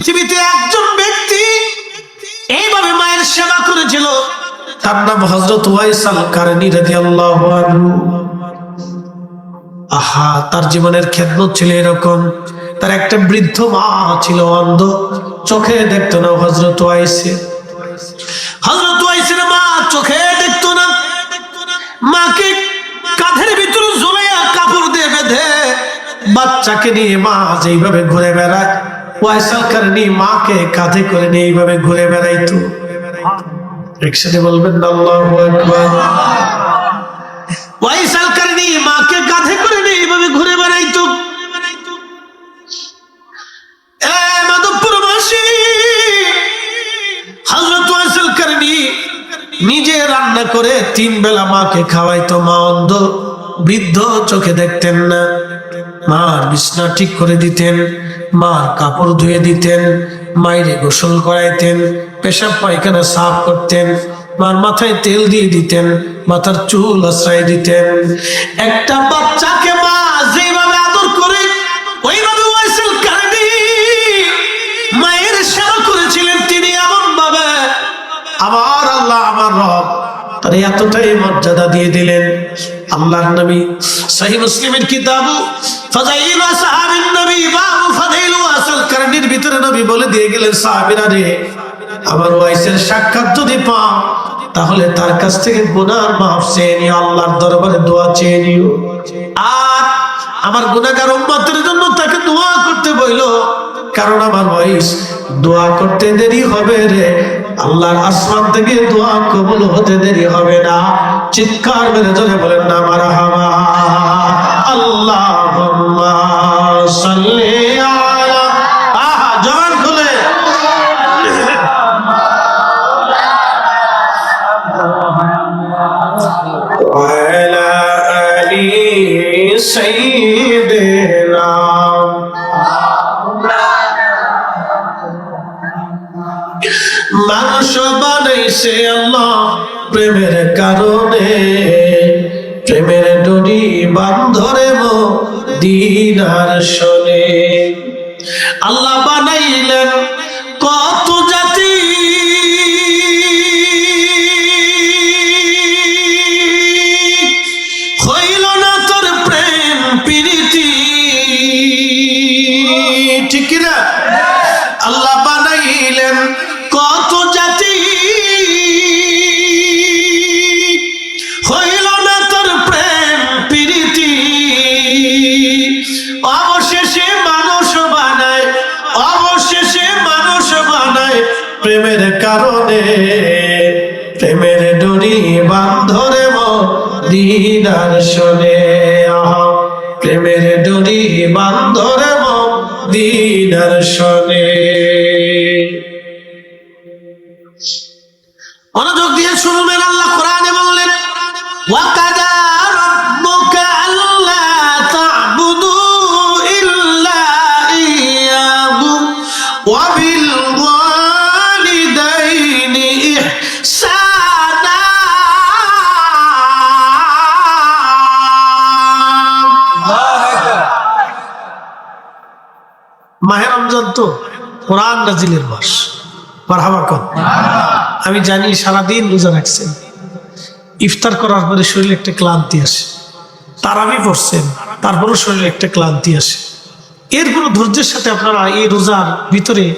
পৃথিবীতে একজন ব্যক্তি এইভাবে মায়ের সেবা করেছিল, তার নাম হজরত আহা, তার জীবনের খেদমত ছিল এরকম। তার একটা বৃদ্ধ মা ছিল অন্ধ, চোখে দেখতো না হজরত ওয়াইসে হজরত ওয়াইসের মা চোখে দেখতো না। মাকে কাঁধের ভিতরে ঝুলাইয়া কাপড় দিয়ে বেঁধে বাচ্চাকে নিয়ে মা যেইভাবে ঘুরে বেড়ায় ওয়াইসাল কারণী মাকে কাঁধে করে নিয়ে এইভাবে ঘুরে বেড়াইতো। একসাথে বলবেন ওয়াইসাল কারণী মাকে কাঁধে করে নিয়ে এইভাবে ঘুরে বেড়াইতো। নিজে রান্না করে তিন বেলা মাকে খাওয়াইতো। মা অন্ধ, বৃদ্ধ, চোখে দেখতেন না। মার বিছনা ঠিক করে দিতেন। মার কাপড় ধুয়ে দিতেন মায়েরে গোসল করাইতেন, পেশাব পায়খানা সাফ করতেন, মার মাথায় তেল দিয়ে দিতেন, মাথার চুল আশ্রয় দিতেন। একটা বাচ্চাকে মা যেভাবে আদর করে, ওইভাবে মায়ের সেবা করেছিলেন তিনি এমন ভাবে আমার আল্লাহ, আমার রব তার এতটাই মর্যাদা দিয়ে দিলেন। আল্লাহর নবী সহি মুসলিমের কিতাব, ফাজাইল সাহাবীর নবী ফাদাইল ভিতরে নবী বলে দিয়ে গেলেন, সাহাবীরা রে, আমার ওয়াইসের সাক্ষাৎ যদি পাও তাহলে তার কাছ থেকে গুনার মাফ চেয়ে নিও, আল্লাহর দরবারে দোয়া চেয়ে নিও। আর আমার গুনাহগার উম্মতের জন্য তাকে দোয়া করতে বইল, কারণ আমার ওয়াইস, দোয়া করতে দেরি হবে রে, আল্লাহর আসমান থেকে দোয়া কবুল হতে দেরি হবে না। চিৎকার মেরে জোরে বলেন, না আমার হামা আল্লাহ সাল্লি আলা মানুষ বানাইছে আল্লাহ প্রেমের কারণে। প্রেমের ডরি বান্ধরে দিনার শোনে। আল্লাহ বানাইলেন প্রেমের কারণে প্রেমের ডরি বান্ধরে দিদার শোনে। প্রেমের ডরি বান্ধরে দিদার শোনে। নাজিলের মাস। আমি জানি সারাদিন রোজা রাখছেন। ইফতার করার পরে শরীরে একটা ক্লান্তি আসে। তারাবি পড়ছেন, তারপরও শরীরে একটা ক্লান্তি আসে। এরপরও ধৈর্যের সাথে আপনারা এই রোজার ভিতরে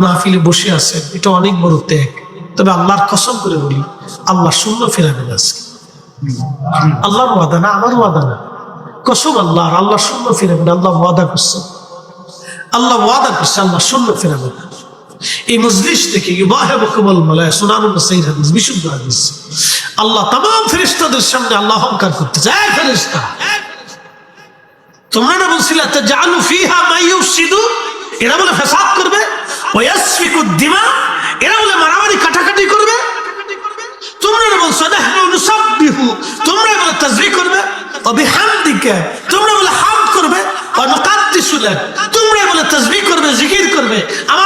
মাহফিলে বসে আছেন। এটা অনেক বড় ত্যাগ। তবে আল্লাহর কসম করে বলি, আল্লাহ শূন্য ফেরাবেন আজকে। আল্লাহর ওয়াদা না, আমার ওয়াদা না। কসম আল্লাহ আল্লাহ শূন্য ফিরাবেন, আল্লাহ ওয়াদা করছেন। আল্লাহ ওয়াদা করছে, আল্লাহ শূন্য ফেরাবেন। এই মজলিস থেকে বিশুদ্ধ হাদিস। আল্লাহ তাম ফেরিস্তাদের সামনে আল্লাহ অহংকার করতে চায়। ফেরিস্তা তোমরা না বলছিল জানু ফিহা মাইউ সিধু এরা বলে, ফেসাদ করবে। এরা বলে, মারামারি কাটাকাটি করবে। তোমরা বলে করবে। জিকির করবে। আমার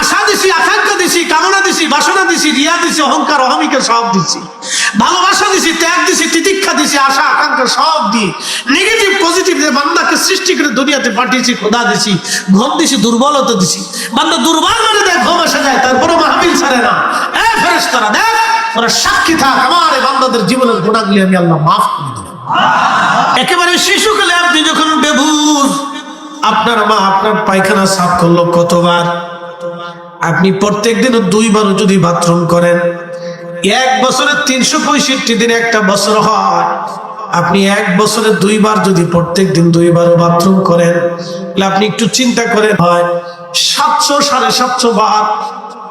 আশা দিছি, আকাঙ্ক্ষা দিছি, কামনা দিছি, বাসনা দিছি, রিয়া দিছি, অহংকার, অহমিকা সব দিছি। ভালোবাসা দিছি, ত্যাগ দিছি, তিতিক্ষা দিছি, আশা, আকাঙ্ক্ষা সব দিয়ে নেগেটিভ পজিটিভ দিয়ে বান্দাকে সৃষ্টি করে দুনিয়াতে পাঠিয়েছি, খোদা দিছি ঘুম দিছি, দুর্বলতা দিছি। বান্দা দুর্বল মানে দেখ, ঘুম আসা যায় তারপরে মাহবিল ছাড়ে না। এ ফেরেশতারা, দেখ ওরা সাক্ষী থাক, আমার এই বান্দাদের জীবনের গুণাগুলি আমি আল্লাহ মাফ করে দিলাম একেবারে শিশুকালে আপনি যখন বেবুর আপনার মা আপনার পায়খানা সাফ করল কতবার? আপনি প্রত্যেক দিন দুইবারও যদি বাথরুম করেন, এক বছরে তিনশো পঁয়ষট্টি দিনে একটা বছর হয়। আপনি এক বছরে দুইবার যদি প্রত্যেক দিন দুইবারও বাথরুম করেন, তাহলে আপনি একটু চিন্তা করেন, হয় সাতশো সাড়ে সাতশো বার,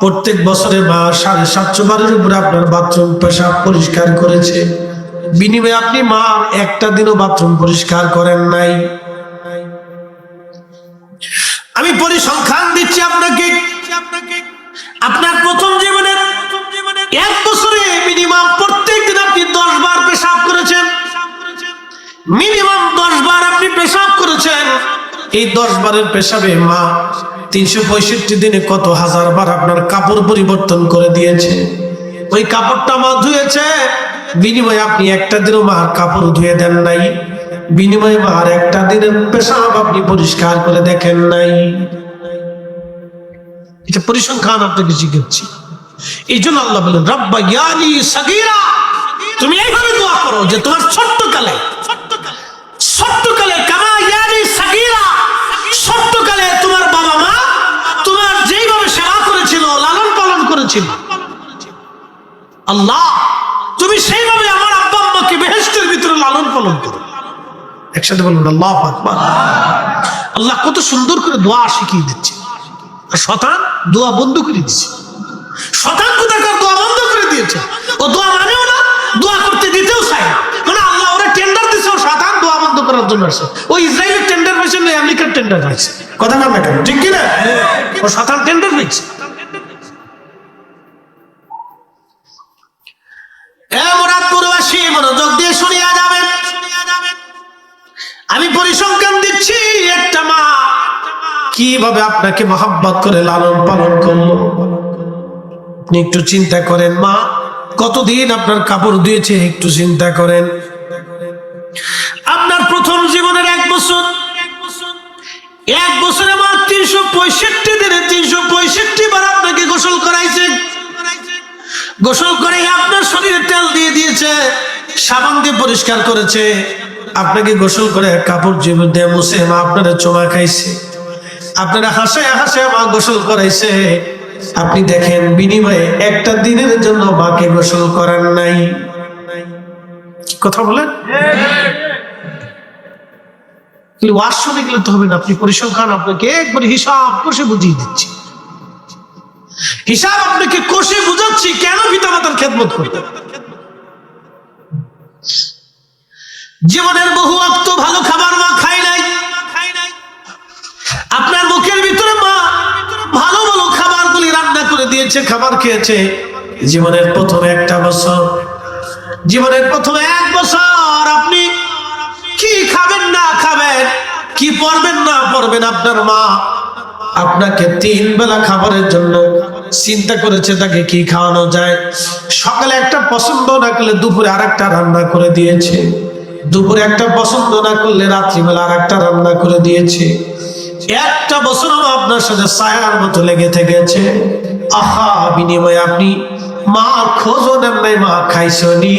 প্রত্যেক বছরে মা সাড়ে সাতশো বারের উপরে আপনার বাথরুম পেশাব পরিষ্কার করেছে। বিনিময়ে আপনি মা একটা দিনও বাথরুম পরিষ্কার করেন নাই। আমি পরিসংখ্যান দিচ্ছি আপনাকে আপনার প্রথম জীবনের এক বছরে মিনিমাম প্রত্যেক দিন আপনি দশ বার পেশাব করেছেন। মিনিমাম দশ বার আপনি পেশাব করেছেন। এই দশ বারের পেশাবে মা তিনশো পঁয়ষট্টি দিনে কত হাজার বার আপনার কাপড় পরিবর্তন করে দিয়েছে। ওই কাপড়টা মা ধুয়েছে। বিনিময়ে আপনি একটা দিনও মার কাপড় ধুয়ে দেন নাই। বিনিময়ে মার একটা দিনের পেশাব আপনি পরিষ্কার করে দেখেন নাই। এটা পরিসংখ্যান আপনাকে শিখাচ্ছি এই জন্য আল্লাহ বলেন, রব্বা ইয়ানি সাগীরা। তুমি এইভাবে দোয়া করো যে তোমার ছোট্ট কালে ছোট্ট কালে কামা ইয়ানি সাগীরা। ছোট্ট কালে তোমার বাবা মা তোমার যেইভাবে সেবা করেছিল, লালন পালন করেছিল। আল্লাহ, তুমি সেইভাবে আমার আব্বা আম্মাকে বেহেস্তের ভিতরে লালন পালন করো। একসাথে বলুন, আল্লাহ আল্লাহ কত সুন্দর করে দোয়া শিখিয়ে দিচ্ছে শতান দোয়া বন্ধ করে দিচ্ছে শতান কোথাকার দোয়া বন্ধ করে দিয়েছে? ও দোয়া মানেও না, দোয়া করতে দিতেও চায় না। মানে আল্লাহ ওরা টেন্ডার দিচ্ছে ও শতান দোয়া বন্ধ করার জন্য আসে। ও ইসরায়েলের টেন্ডার পাইছে না আমেরিকার টেন্ডার পাইছে কথা না কেন? ঠিক কিনা? ও শতান টেন্ডার যাবেন। আমি পরিসংখ্যান দিচ্ছি, একটা মা কীভাবে আপনাকে মহাব্বত করে লালন পালন করল? আপনি একটু চিন্তা করেন, মা। কতদিন আপনার কাপড় দিয়েছে একটু চিন্তা করেন। আপনার প্রথম জীবনের এক বছর। এক বছরে মা তিনশো পঁয়ষট্টি দিনে তিনশো পঁয়ষট্টি বার আপনাকে গোসল করাইছে। গোসল করে আপনার শরীরে তেল দিয়ে দিয়েছে, সাবান দিয়ে পরিষ্কার করেছে। আপনাকে গোসল করে কাপড় জীবন দিয়ে মুছে মা আপনারা চোমা খাইছে। আপনারা হাসে হাসে মা গোসল করাইছে। আপনি দেখেন, বিনিময়ে একটা দিনের জন্য মাকে গোসল করার নাই। কথা বলেন? হিসাব আপনাকে কষে বুঝাচ্ছি, কেন জীবনের বহু অক্ত ভালো খাবার মা খাই নাই। করে দিয়েছে, খাবার খেয়েছে। জীবনের প্রথম একটা বছর। জীবনের প্রথম এক বছর আপনি কি খাবেন না খাবেন, কি পড়বেন না পড়বেন আপনার মা আপনাকে তিন বেলা খাবারের জন্য চিন্তা করেছে তাকে কি খাওয়ানো যায়। সকালে একটা পছন্দ না করলে দুপুরে আরেকটা রান্না করে দিয়েছে। দুপুরে একটা পছন্দ না করলে রাত্রিবেলা আর একটা রান্না করে দিয়েছে। একটা বছর আপনার সাথে ছায়ার মতো লেগে থেকেছে। আহা, বিনিময়ে আপনি মা নাই, মা খাইছনি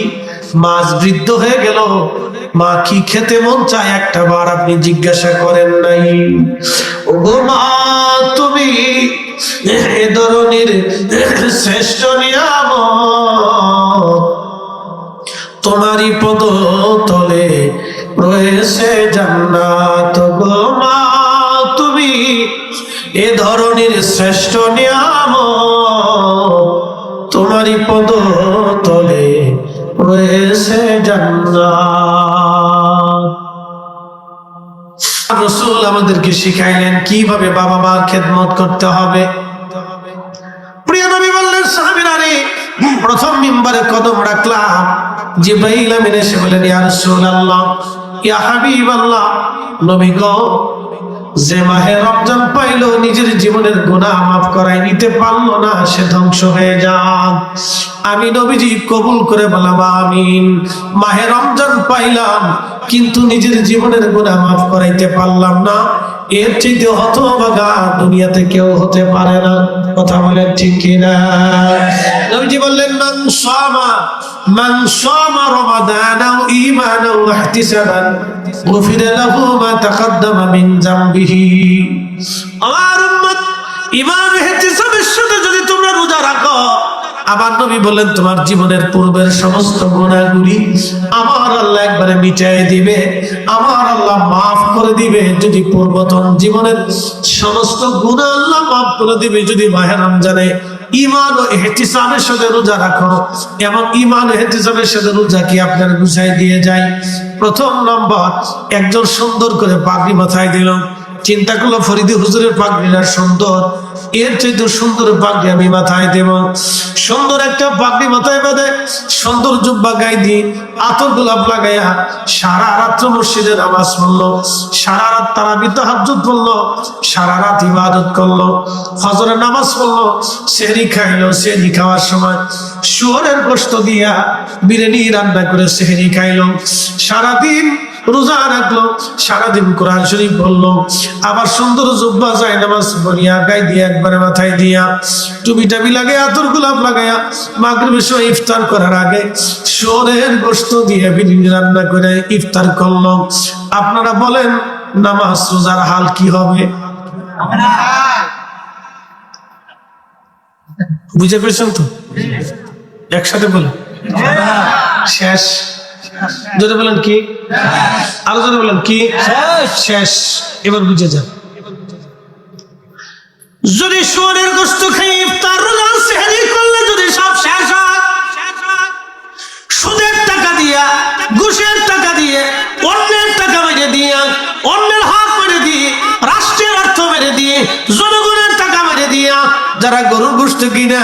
মাছ বৃদ্ধ হয়ে গেল। মা কি খেতে মন চায়? একটা বার আপনি জিজ্ঞাসা করেন নাই। ও মা, তুমি এ ধরনের শ্রেষ্ঠ নিয়াম তোমারই পদ তলে রয়েছে জান্নাত। গো মা এ ধরনের শ্রেষ্ঠ নিয়াম তোমারই পদ তলে রয়েছে রসুল আমাদেরকে শিখাইলেন কীভাবে বাবা মার খেদমত করতে হবে। প্রিয় নবী বললেন, সাহাবীরা রে, প্রথম মিম্বারে কদম রাখলাম। জিব্রাইল আমিন এসে বলেন ইয়া রাসূলুল্লাহ, ইয়া হাবিবাল্লাহ, নবী গো যে মাহে রমজান পাইলো, নিজের জীবনের গুণা মাফ করাই নিতে পারল না, সে ধ্বংস হয়ে যাক। আমি নবীজি কবুল করে বললাম, আমিন। মাহে রমজান পাইলাম, কিন্তু নিজের জীবনের গুণা মাফ করাইতে পারলাম না। এর চাইতে হতভাগা দুনিয়াতে কেউ হতে পারে না। কথা বলেন ঠিক কিনা? নবীজি বললেন, মান সামা মান সামা রমাদান আও ঈমানাও ইহতিসাবান, গুফিরা লাহু মা তাকাদ্দামা মিন জামবিহি। আমার উম্মত ঈমান ইহতিসাবের সাথে যদি তোমরা রোজা রাখো আমার নবী বলেন, তোমার জীবনের পূর্বের সমস্ত গুণাগুলি আমার আল্লাহ একবারে মিটাই দিবে, আমার আল্লাহ মাফ করে দিবে। যদি পূর্বতন জীবনের সমস্ত গুণা আল্লাহ মাফ করে দিবে, যদি মাহের রমজানে ইমান ও এহতিসামের সাথে রোজা রাখো এবং ইমান ও এহতিসামের সাথে রোজা কি আপনার গুছাই দিয়ে যায়? প্রথম নম্বর, একজন সুন্দর করে পাগড়ি মাথায় দিল। চিন্তা করল, ফরিদি হুজুরের পাগড়িটা সুন্দর এর চাইতে সুন্দর পাগড়ি আমি মাথায় দেব। সুন্দর একটা পাগড়ি মাথায় বেঁধে, সুন্দর জুব্বা গাই দিয়ে আতর গোলাপ লাগাইয়া সারা রাত্র মসজিদে নামাজ পড়ল, সারা রাত তারা বিতাহাজুদ পড়ল, সারা রাত ইবাদত করল ফজরের নামাজ পড়ল, সেহরি খাইলো, সেহরি খাওয়ার সময় শুয়ারের কষ্ট দিয়া বিরিয়ানি রান্না করে সেহরি খাইলো। সারাদিন রোজা রাখল, সারাদিন কোরআন শরীফ বলল, আবার সুন্দর জুব্বা যায় নামাজ বলিয়া গাই দিয়া একবারে মাথায় দিয়া টুপি টাবি লাগে আতর গোলাপ লাগাইয়া মাগরিবের সময় ইফতার করার আগে সোরের গোস্ত দিয়ে বিরিয়ানি রান্না করে ইফতার করল। আপনারা বলেন, নামাজ রোজার হাল কি হবে? বুঝে পেয়েছেন তো? একসাথে বলেন। শেষ। যদি বলেন কি? আরও যদি বলেন কি? শেষ। এবার বুঝে যান। যদি সোরের গোস্ত খেয়ে ইফতার রোজা সেহরি করলে যদি সব শেষ হয় সুদের টাকা দিয়া ঘুষের টাকা দিয়ে অন্যের টাকা মেরে দিয়ে অন্যের হাত মেরে দিয়ে রাষ্ট্রের অর্থ মেরে দিয়ে জনগণের টাকা মেরে দিয়া যারা গরুর গোস্ত কিনা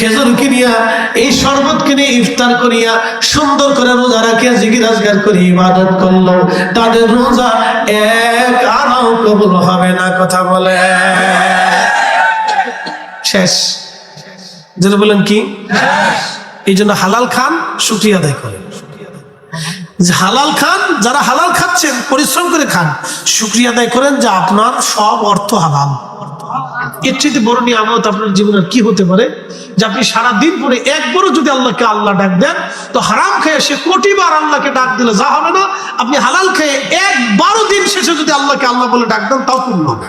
খেজুর কিনিয়া এই শরবত কিনে ইফতার করিয়া সুন্দর করে রোজা রাখিয়া জিগির আজগার করি ইবাদত করল। তাদের রোজা এক আনাও কবুল হবে না কথা বলে। শেষ। যেটা বলেন কি? এই জন্য হালাল খান শুক্রিয়া আদায় করেন। হালাল খান, যারা হালাল খাচ্ছেন, পরিশ্রম করে খান, শুক্রিয়া আদায় করেন যে আপনার সব অর্থ হালাল। এর চেয়ে বড় নিয়ামত আপনার জীবনের কি হতে পারে? যে আপনি সারা দিন পরে একবারও যদি আল্লাহকে আল্লাহ ডাক দেন, তো হারাম খেয়ে সে কোটিবার আল্লাহকে ডাক দিলে যা হবে না। আপনি হালাল খেয়ে একবারও দিন শেষে যদি আল্লাহকে আল্লাহ বলে ডাক দেন, তাও পূর্ণ হবে।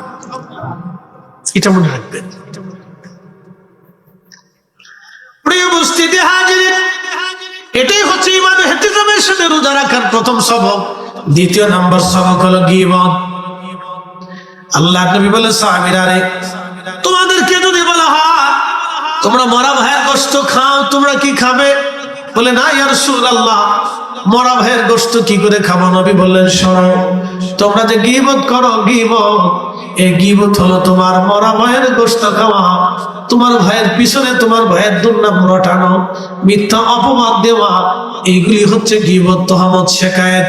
এটা মনে রাখবেন। প্রিয় উপস্থিতি হাজির এটাই হচ্ছে ইমানে হেতিজামের সাথে রোজা রাখার প্রথম সবক দ্বিতীয় নম্বর সবক হলো গিবত। আল্লাহ নবী বলে, সাহাবীরা রে, তোমাদেরকে যদি বলা হয়, তোমরা মরা ভাইয়ের গোস্ত খাও, তোমরা কি খাবে? বলে, না ইয়ার আল্লাহ মরা ভাইয়ের গোস্ত কি করে খাব? নবী বললেন শোনো তোমরা যে গিবত করো, গিবত, এই গিবত হলো তোমার মরা ভাইয়ের গোস্ত খাওয়া। তোমার ভাইয়ের পিছনে তোমার ভাইয়ের দুর্নাম রটানো মিথ্যা অপবাদ দেওয়া, এইগুলি হচ্ছে গিবত তহমত শেখায়ত।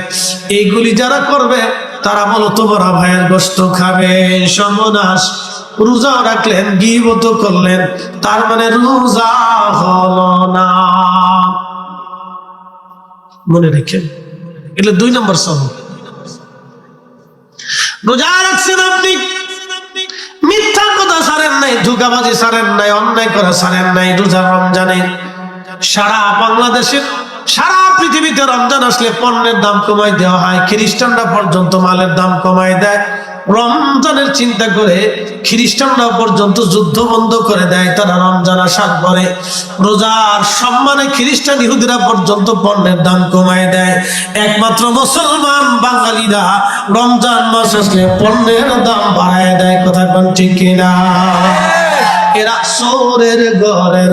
এইগুলি যারা করবে, তারা বলো তোমরা ভাইয়ের গোস্ত খাবে, সর্বনাশ। রোজা রাখলেন, গিবত করলেন, তার মানে রোজা হলো না। মনে রেখেন, এটা দুই নম্বর সবক রোজা রাখছেন আপনি? মিথ্যা কথা সারেন নাই, ধোকাবাজি সারেন নাই, অন্যায় করা সারেন নাই রোজা রমজানে। সারা বাংলাদেশের সারা পৃথিবীতে রমজান আসলে পণ্যের দাম কমাই দেওয়া হয়, খ্রিস্টানরা পর্যন্ত মালের দাম কমাই দেয়। রমজানের চিন্তা করে খ্রিস্টানরা পর্যন্ত যুদ্ধ বন্ধ করে দেয়, তারা রমজান আসার পরে রোজার সম্মানে খ্রিস্টান ইহুদিরা পর্যন্ত পণ্যের দাম কমায় দেয়। একমাত্র মুসলমান বাঙালিরা রমজান মাস আসলে পণ্যের দাম বাড়ায় দেয়, কথা কোন ঠিক কিনা? এরা সোরের ঘরের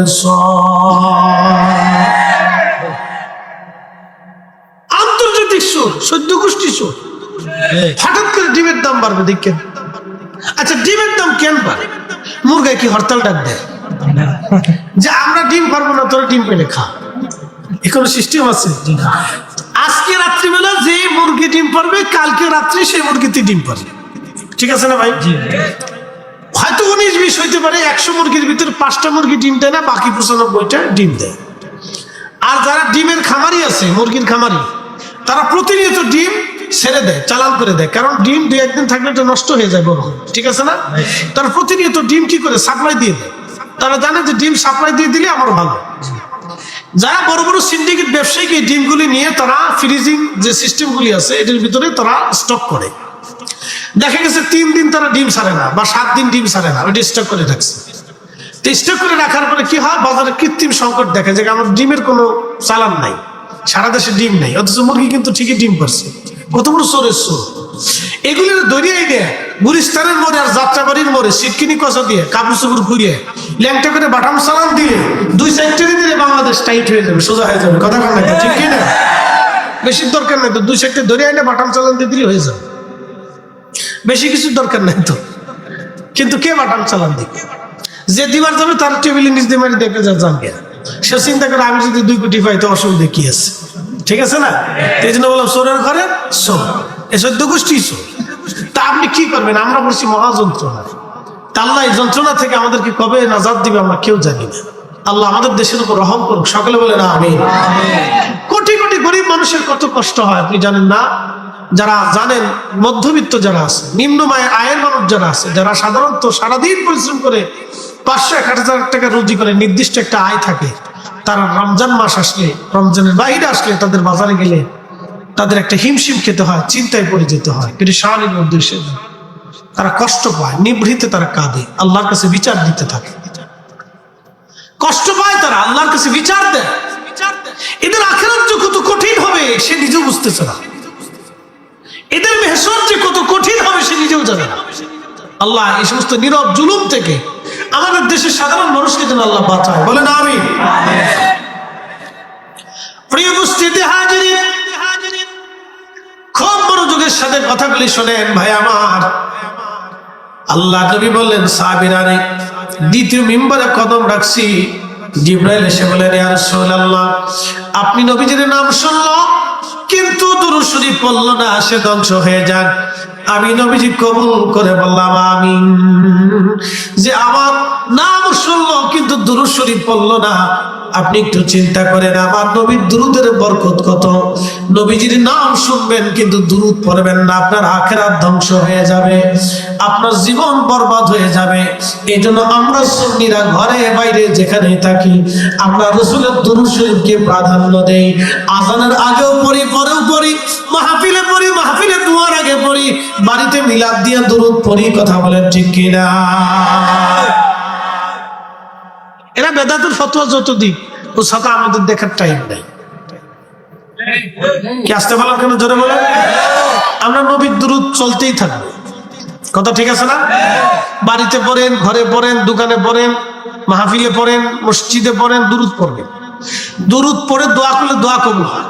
আন্তর্জাতিক সুর সদ্য গোষ্ঠী সুর। হঠাৎ করে ডিমের দাম বাড়বে দেখেন আচ্ছা ডিমের দাম কেন বাড়ে? মুরগায় কি হরতাল ডাক দেয়? যে আমরা ডিম পারব না তোরা ডিম পেলে খা। এখন সিস্টেম আছে? আজকে রাত্রিবেলা যে মুরগি ডিম পারবে কালকে রাত্রি সেই মুরগিতে ডিম পারবে। ঠিক আছে না ভাই? হয়তো উনিশ বিশ হইতে পারে একশো মুরগির ভিতরে পাঁচটা মুরগি ডিম দেয় না বাকি পঁচানব্বইটা ডিম দেয়। আর যারা ডিমের খামারি আছে মুরগির খামারি তারা প্রতিনিয়ত ডিম ছেড়ে দেয়, চালান করে দেয়। কারণ ডিম দুই একদিন থাকলে এটা নষ্ট হয়ে যায় বড় ঠিক আছে না? তারা প্রতিনিয়ত ডিম কি করে? সাপ্লাই দিয়ে দেয়। তারা জানে যে ডিম সাপ্লাই দিয়ে দিলে আমার ভালো। যারা বড় বড় সিন্ডিকেট ব্যবসায়িক ডিমগুলি নিয়ে তারা ফ্রিজিং যে সিস্টেমগুলি আছে, এটার ভিতরে তারা স্টক করে। দেখা গেছে তিন দিন তারা ডিম ছাড়ে না, বা সাত দিন ডিম ছাড়ে না। ওইটা স্টক করে রাখছে। তো স্টক করে রাখার পরে কি হয়? বাজারে কৃত্রিম সংকট দেখা যায় আমার ডিমের কোনো চালান নাই, সারা দেশে ডিম নেই, অথচ মুরগি কিন্তু ঠিকই ডিম করছে কত বড় চোরের চোর। এগুলির দরিয়াই দেয় গুলিস্তানের মোড়ে আর যাত্রাবাড়ির মোড়ে সিটকিনি কষা দিয়ে কাপড় চুপুর ঘুরিয়ে, ল্যাংটা করে বাটাম সালাম দিয়ে দুই সেক্টরে দিলে বাংলাদেশ টাইট হয়ে যাবে, সোজা হয়ে যাবে। কথা কন না ঠিক না? বেশি দরকার নাই তো, দুই সেক্টর ধরে আইনে বাটাম চালান দিয়ে দিলে হয়ে যাবে। বেশি কিছু দরকার নাই তো। কিন্তু কে বাটাম চালান দিবে? যে দিবার যাবে তার টেবিলে নিচ দিয়ে মারি দেখে যা জানবে সে চিন্তা করে আমি যদি দুই কোটি পাই তো অসুবিধা কি আছে? ঠিক আছে না? এই জন্য বললাম, সোরের ঘরে সোর। এ সদ্য গোষ্ঠী সোর। তা আপনি কি করবেন? আমরা বলছি মহাযন্ত্রণা। আল্লাহ এই যন্ত্রণা থেকে আমাদেরকে কবে নাজাদ দিবে আমরা কেউ জানি না। আল্লাহ আমাদের দেশের উপর রহম করুক। সকলে বলে না আমি কোটি কোটি গরিব মানুষের কত কষ্ট হয়, আপনি জানেন না? যারা জানেন, মধ্যবিত্ত যারা আছে নিম্ন আয়- আয়ের মানুষ যারা আছে, যারা সাধারণত সারাদিন পরিশ্রম করে পাঁচশো এক হাজার টাকা রুজি করে, নির্দিষ্ট একটা আয় থাকে। তারা রমজান মাস আসলে, রমজানের বাইরে আসলে তাদের বাজারে গেলে তাদের একটা হিমশিম খেতে হয়, চিন্তায় পড়ে যেতে হয়। কিন্তু এসে যায়। তারা কষ্ট পায়, নিভৃতে তারা কাঁদে, আল্লাহর কাছে বিচার দিতে থাকে। কষ্ট পায় তারা, আল্লাহর কাছে বিচার দেয়। এদের আখেরাত যে কত কঠিন হবে, সে নিজেও বুঝতেছে না। এদের মেহসর যে কত কঠিন হবে, সে নিজেও জানে না। আল্লাহ এই সমস্ত নীরব জুলুম থেকে আমাদের দেশের সাধারণ মানুষকে যেন আল্লাহ বাঁচায়। বলেন আমি প্রিয় উপস্থিতি হাজিরি খুব মনোযোগের সাথে কথাগুলি শোনেন ভাই আমার। আল্লাহ নবী বললেন সাবিরারে দ্বিতীয় মিম্বরে কদম রাখছি। জিব্রাইল এসে বলেন ইয়া রাসূলুল্লাহ, আপনি নবীজির নাম শুনলো, কিন্তু দুরূদ শরীফ পড়ল না, সে ধ্বংস হয়ে যাক। আমি নবীজি কবুল করে বললাম আমি যে আমার নাম শুনলো, কিন্তু দুরূদ শরীফ পড়ল না। আপনি একটু চিন্তা করেন, আমার নবীর দুরুদের বরকত কত? নবীজির নাম শুনবেন, কিন্তু দুরুদ পড়বেন না। আপনার আখেরাত ধ্বংস হয়ে যাবে। আপনার জীবন বরবাদ হয়ে যাবে। এই জন্য আমরা সুন্নিরা ঘরে বাইরে যেখানে থাকি, আমরা রসুলের দুরুদ শরীফকে প্রাধান্য দেই। আজানের আগেও পড়ি, পরেও পড়ি, মাহফিলে পড়ি, মাহফিলে দুয়ার আগে পড়ি। বাড়িতে মিলাদ দিয়ে দুরুদ পড়ি, কথা বলেন ঠিক কিনা? এরা বেদাতের ফতোয়া যত দিক ও সাথে আমাদের দেখার টাইম নাই। কি আসতে বলেন কেন জোরে আমরা নবীর দূরত চলতেই থাকব। কথা ঠিক আছে না? বাড়িতে পড়েন, ঘরে পড়েন, দোকানে পড়েন, মাহফিলে পড়েন, মসজিদে পড়েন, দুরুদ পড়বেন। দুরুদ পড়ে দোয়া করলে দোয়া কবুল হয়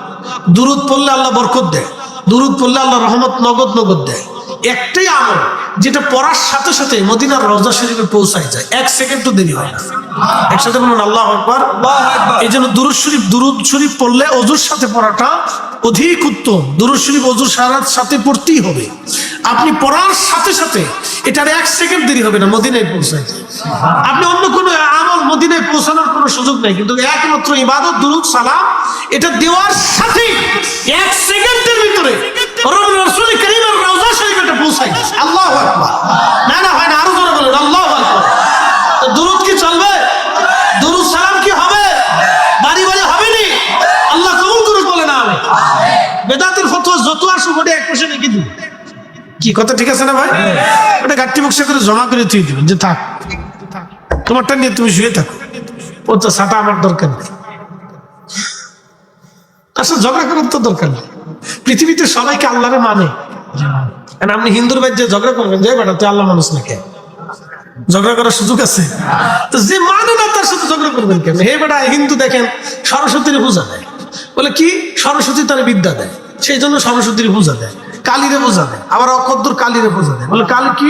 দুরুদ পড়লে আল্লাহ বরকত দেয়। দুরুদ পড়লে আল্লাহ রহমত, নগদ নগদ দেয়। একটাই আমল যেটা পড়ার সাথে সাথে মদিনার রওজা শরীফে পৌঁছায় যায়। এক সেকেন্ড তো দেরি হয় না। একসাথে বলুন আল্লাহ আকবার। এই জন্য দুরুদ শরীফ দুরুদ শরীফ পড়লে অজুর সাথে পড়াটা অধিক উত্তম। দুরুদ শরীফ অজুর সারার সাথে পড়তেই হবে। আপনি পড়ার সাথে সাথে এটার এক সেকেন্ড দেরি হবে না মদিনায় পৌঁছায় আপনি অন্য কোনো আমল মদিনায় পৌঁছানোর কোনো সুযোগ নেই কিন্তু একমাত্র ইবাদত দুরুদ সালাম এটা দেওয়ার সাথে এক সেকেন্ডের ভিতরে রাসূল করিমের শরীফ এটা আকবার। না না, হয় না, আরও জোরে বলুন, আল্লাহু আকবার। তো কি চলবে? দুরুদ সালাম কি হবে? বাড়ি বাড়ি হবে নি? আল্লাহ কবুল করুক বলে না আমি বেদাতের ফতোয়া যত আসুক, ওটা এক পাশে রেখে দিন। কি কথা ঠিক আছে না ভাই? ওটা গাঠটি বক্সে করে জমা করে তুই দিবেন। যে থাক, তোমারটা নিয়ে তুমি শুয়ে থাকো। ও তো সাটা আমার দরকার নেই। আসলে ঝগড়া করার তো দরকার নেই। পৃথিবীতে সবাইকে আল্লাহরে মানে। আর আপনি হিন্দুর যে ঝগড়া করবেন যে বেটা তুই আল্লাহ মানুষ না কেন ঝগড়া করার সুযোগ আছে? তো যে মানে না তার সাথে ঝগড়া করবেন কেন? হে বেটা হিন্দু দেখেন সরস্বতীর পূজা দেয়। বলে কি? সরস্বতী তার বিদ্যা দেয়। সেই জন্য সরস্বতীর পূজা দেয়। কালীরে পূজা দেয়। আবার অকদ্দুর কালীরে পূজা দেয়। বলে কালী কি?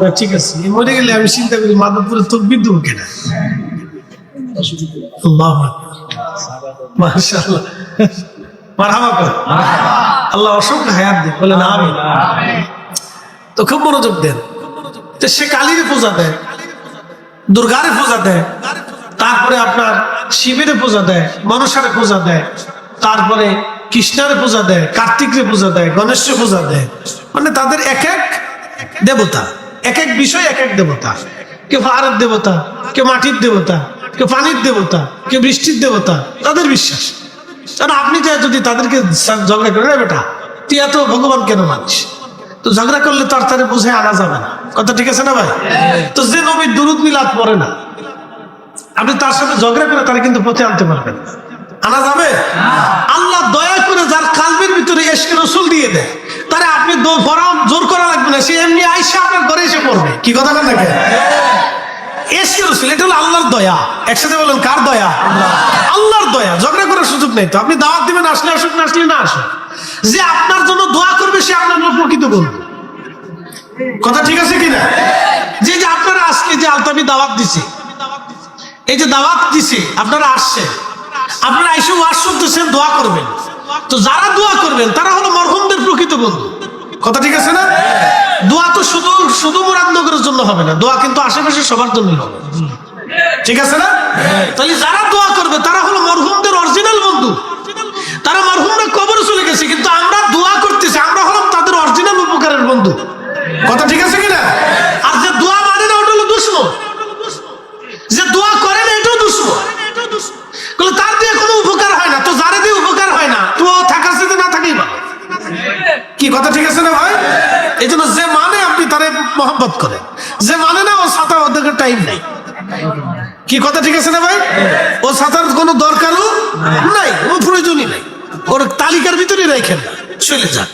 না, ঠিক আছে। মরে গেলে আমি চিন্তা করি মাধবপুরে তকবির দেবো কেনা? তারপরে আপনার শিবের পূজা দেয় মনসারে পূজা দেয় তারপরে কৃষ্ণারে পূজা দেয় কার্তিকরে পূজা দেয় গণেশের পূজা দেয়। মানে তাদের এক এক দেবতা। এক এক বিষয় এক এক দেবতা। কেউ পাহাড়ের দেবতা, কেউ মাটির দেবতা, কেউ পানির দেবতা, কেউ বৃষ্টির দেবতা, তাদের বিশ্বাস। কারণ আপনি যে যদি তাদেরকে ঝগড়া করে বেটা, তুই এত ভগবান কেন মানিস? তো ঝগড়া করলে তার তারে বুঝে আনা যাবে না। কথা ঠিক আছে না ভাই? তো যে নবীর দুরুদ মিলাদ পড়ে না, আপনি তার সাথে ঝগড়া করে তারা কিন্তু পথে আনতে পারবেন। আনা যাবে? আল্লাহ দয়া করে যার কালবের ভিতরে এসে রসুল দিয়ে দেয়। তারা আপনি দো- জোর করা লাগবে না, সে এমনি আইসা আপনার ঘরে এসে পড়বে। কি কথা বলেন এটা হলো আল্লাহর দয়া। কার দয়া? আল্লাহর দয়া করার সুযোগ নেই আপনি দাওয়াত দিবেন, আসলে আসুক, না আসলে না আসুক। যে আপনার জন্য দোয়া করবে, সে আপনার কথা ঠিক আছে কিনা? যে যে আপনারা আজকে যে আলতাবি দাওয়াত দিছে, এই যে দাওয়াত দিছে, আপনারা আসছেন। আপনারা এসে ওয়াজ শুনতেছেন, দোয়া করবেন। তো যারা দোয়া করবেন, তারা হলো মরহুমদের প্রকৃত বন্ধু। কথা ঠিক আছে না? দোয়া তো শুধু শুধু মুরাদনগরের জন্য হবে না, দোয়া কিন্তু আশেপাশে সবার জন্য হবে। ঠিক আছে না? তাহলে যারা দোয়া করবে, তারা হলো মরহুমদের অরিজিনাল বন্ধু। তারা মরহুমরা কবরে চলে গেছে, কিন্তু আমরা দোয়া করতেছি, আমরা হলাম তাদের অরিজিনাল উপকারের বন্ধু। কথা ঠিক আছে কিনা? আর যে দোয়া মানে না, ওটা হলো দুশ্মন। যে দোয়া করে না এটাও দুশ্মন বলে তার দিয়ে কোনো উপকার হয় না তো যারা দিয়ে উপকার হয় না তো ও থাকার সাথে না থাকেই ভালো কি কথা ঠিক আছে না ভাই? এই জন্য যে মানে আপনি তারে মহব্বত করেন। যে মানে না, ও সাথে ওদের টাইম নেই। কি কথা ঠিক আছে না ভাই? ও সাঁতার কোনো দরকারও নাই ও প্রয়োজনই নাই। ওর তালিকার ভিতরে রেখেন চলে যান।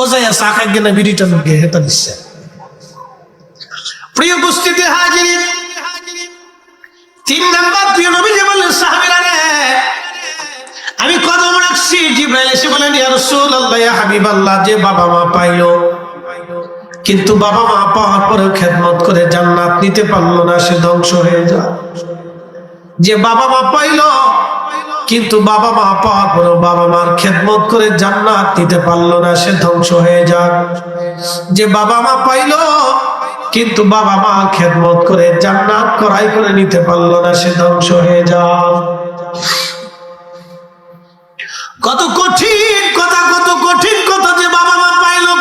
ও যাই চা খাই না, বিড়িটা নুকে হেতা দিচ্ছে। প্রিয় উপস্থিতি হাজির। তিন নাম্বার, প্রিয় নবী যে বললেন সাহাবিরা আমি কদম রাখছি, জিব্রাইল এসে বলেন ইয়া রাসূলুল্লাহ, ইয়া হাবিবাল্লাহ, যে বাবা মা পাইলো। কিন্তু বাবা মা পাওয়ার পরেও খেদমত করে জান্নাত নিতে পারল না, সে ধ্বংস হয়ে যায়। যে বাবা মা পাইলো, কিন্তু বাবা মা পাওয়ার পরেও বাবা মার খেদমত করে জান্নাত নিতে পারল না, সে ধ্বংস হয়ে যাক যে বাবা মা পাইলো, কিন্তু বাবা মা খেদমত করে জান্নাত করাই করে নিতে পারল না, সে ধ্বংস হয়ে যাক কত কঠিন কথা, কত কঠিন কথা যে বাবা মা পাইলো।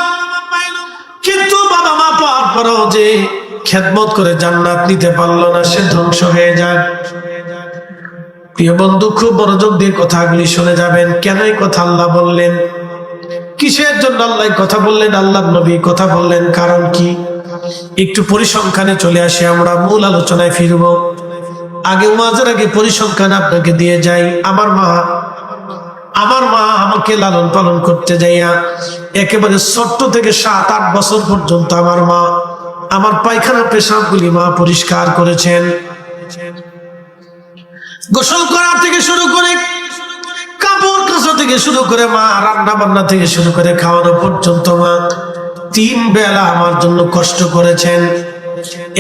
কিন্তু বাবা মা পাওয়ার পরেও যে খেদমত করে জান্নাত নিতে পারল না, সে ধ্বংস হয়ে যায়। প্রিয় বন্ধু, খুব মনোযোগ দিয়ে কথাগুলি শুনে যাবেন। কেন এই কথা আল্লাহ বললেন? কিসের জন্য আল্লাহ কথা বললেন? আল্লাহ নবী কথা বললেন। কারণ কি? একটু পরিসংখ্যানে চলে আসে আমরা, মূল আলোচনায় ফিরব। আগে ওয়াজের আগে পরিসংখ্যান আপনাকে দিয়ে যাই। আমার মা আমার মা আমাকে লালন পালন করতে যাইয়া একেবারে ছোট্ট থেকে সাত, আট বছর পর্যন্ত আমার মা আমার পায়খানা পেশাবগুলি মা পরিষ্কার করেছেন। গোসল করা থেকে শুরু করে কাপড় কাচা থেকে শুরু করে মা রান্না বান্না থেকে শুরু করে খাওয়ানো পর্যন্ত মা তিন বেলা আমার জন্য কষ্ট করেছেন।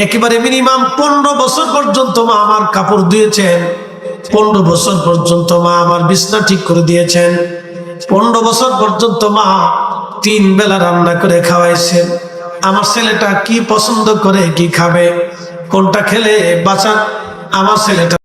একেবারে মিনিমাম পনেরো বছর পর্যন্ত মা আমার কাপড় ধুয়েছেন। পনেরো বছর পর্যন্ত মা আমার বিছনা ঠিক করে দিয়েছেন। পনেরো বছর পর্যন্ত মা তিন বেলা রান্না করে খাওয়াইছেন। আমার ছেলেটা কি পছন্দ করে কি খাবে? কোনটা খেলে বাঁচান? আমার ছেলেটা